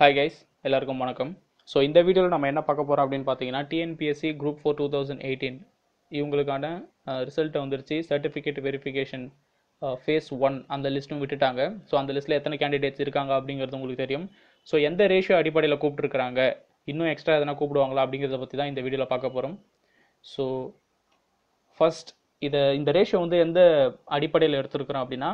Hi guys எல்லாருக்கும் வணக்கம். So இந்த வீடியோவில் நம்ம என்ன பார்க்க போகிறோம் அப்படின்னு பார்த்தீங்கன்னா TNPSC group four two thousand eighteen இவங்களுக்கான ரிசல்ட்டை வந்துருச்சு. சர்டிஃபிகேட் வெரிஃபிகேஷன் ஃபேஸ் ஒன் அந்த லிஸ்ட்டும் விட்டுட்டாங்க. ஸோ அந்த லிஸ்ட்டில் எத்தனை கேண்டிடேட்ஸ் இருக்காங்க அப்படிங்கிறது உங்களுக்கு தெரியும். ஸோ எந்த ரேஷியோ அடிப்படையில் கூப்பிட்டுருக்காங்க இன்னும் எக்ஸ்ட்ரா எதனா கூப்பிடுவாங்களா அப்படிங்கிறத பற்றி தான் இந்த வீடியோவில் பார்க்க போகிறோம் ஸோ ஃபஸ்ட் இதை இந்த ரேஷியோ வந்து எந்த அடிப்படையில் எடுத்துருக்குறோம் அப்படின்னா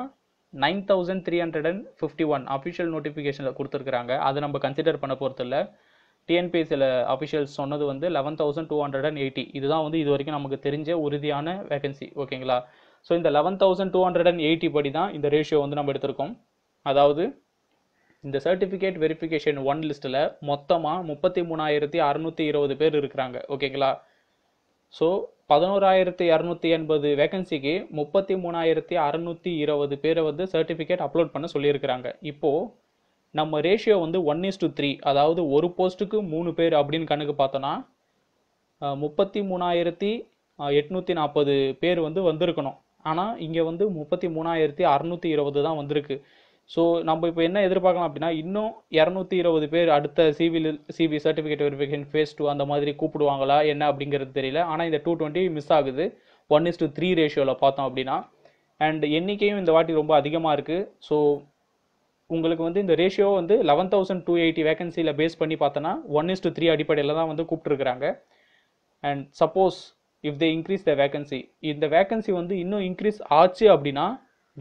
nine thousand three hundred and fifty one official நோட்டிஃபிகேஷனில் கொடுத்துருக்குறாங்க. அதை நம்ம கன்சிடர் பண்ண போகிறதில்ல டிஎன்பிஎஸ்சியில் அஃபிஷியல்ஸ் சொன்னது வந்து eleven thousand two hundred and eighty இதுதான் வந்து இது வரைக்கும் நமக்கு தெரிஞ்ச உறுதியான வேகன்சி ஓகேங்களா? ஸோ இந்த eleven thousand two hundred and eighty படி தான் இந்த ரேஷியோ வந்து நம்ம எடுத்திருக்கோம். அதாவது இந்த சர்டிஃபிகேட் வெரிஃபிகேஷன் ஒன் லிஸ்ட்டில் மொத்தமாக முப்பத்தி மூணாயிரத்தி அறநூற்றி இருபது பேர் இருக்கிறாங்க. ஓகேங்களா? ஸோ பதினோராயிரத்தி இரநூத்தி எண்பது வேகன்சிக்கு முப்பத்தி மூணாயிரத்தி அறநூற்றி இருபது பேரை வந்து சர்டிஃபிகேட் அப்லோட் பண்ண சொல்லியிருக்கிறாங்க. இப்போது நம்ம ரேஷியோ வந்து ஒன் இஸ் டு த்ரீ அதாவது ஒரு போஸ்ட்டுக்கு மூணு பேர் அப்படின்னு கணக்கு பார்த்தோன்னா முப்பத்தி மூணாயிரத்தி எட்நூற்றி நாற்பது பேர் வந்து வந்திருக்கணும். ஆனால் இங்கே வந்து முப்பத்தி மூணாயிரத்தி அறநூற்றி இருபது தான் வந்திருக்கு. ஸோ நம்ம இப்போ என்ன எதிர்பார்க்கலாம் அப்படின்னா இன்னும் இரநூத்தி இருபது பேர் அடுத்த civil CB certificate verification phase two அந்த மாதிரி கூப்பிடுவாங்களா என்ன அப்படிங்கிறது தெரியல. ஆனால் இந்த டூ டுவெண்ட்டி மிஸ் ஆகுது. ஒன் இஸ் டு த்ரீ ரேஷியோவில் பார்த்தோம் அப்படின்னா. அண்ட் எண்ணிக்கையும் இந்த வாட்டி ரொம்ப அதிகமாக இருக்குது ஸோ உங்களுக்கு வந்து இந்த ரேஷியோ வந்து லெவன் தௌசண்ட் டூ எயிட்டி வேகன்சியில் பேஸ் பண்ணி பார்த்தோன்னா ஒன் இஸ் டு த்ரீ அடிப்படையில் தான் வந்து கூப்பிட்டுருக்குறாங்க. And suppose if they increase the vacancy இந்த வேகன்சி வந்து இன்னும் இன்க்ரீஸ் ஆச்சு அப்படின்னா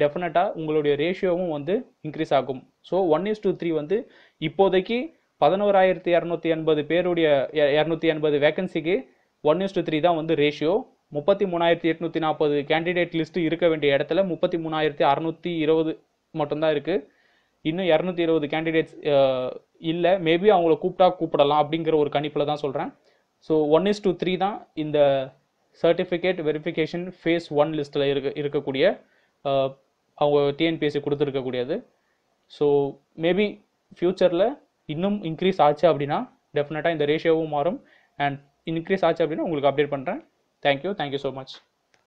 டெஃபினட்டாக உங்களுடைய ரேஷியோவும் வந்து இன்க்ரீஸ் ஆகும். So one is to three வந்து இப்போதைக்கு பதினோராயிரத்தி இரநூத்தி எண்பது பேருடைய இரநூத்தி எண்பது வேகன்சிக்கு ஒன் இஸ் டூ த்ரீ தான் வந்து ரேஷியோ முப்பத்தி மூணாயிரத்தி எட்நூற்றி நாற்பது கேண்டிடேட் லிஸ்ட்டு இருக்க வேண்டிய இடத்துல முப்பத்தி மூணாயிரத்தி அறநூற்றி இருபது மட்டும்தான் இருக்குது இன்னும் இரநூத்தி இருபது கேண்டிடேட்ஸ் இல்லை. மேபி அவங்கள கூப்பிட்டா கூப்பிடலாம் அப்படிங்கிற ஒரு கணிப்பில் தான் சொல்கிறேன் so one is to three தான் இந்த சர்டிஃபிகேட் வெரிஃபிகேஷன் ஃபேஸ் ஒன் லிஸ்ட்டில் இருக்க இருக்கக்கூடிய அவங்க டிஎன்பிஎஸ்சி கொடுத்துருக்கக்கூடியது. ஸோ மேபி ஃப்யூச்சரில் இன்னும் இன்க்ரீஸ் ஆச்சு அப்படின்னா டெஃபினட்டாக இந்த ரேஷியோவும் மாறும். அண்ட் இன்க்ரீஸ் ஆச்சு அப்படின்னா உங்களுக்கு அப்டேட் பண்ணுறேன் தேங்க்யூ தேங்க்யூ ஸோ மச்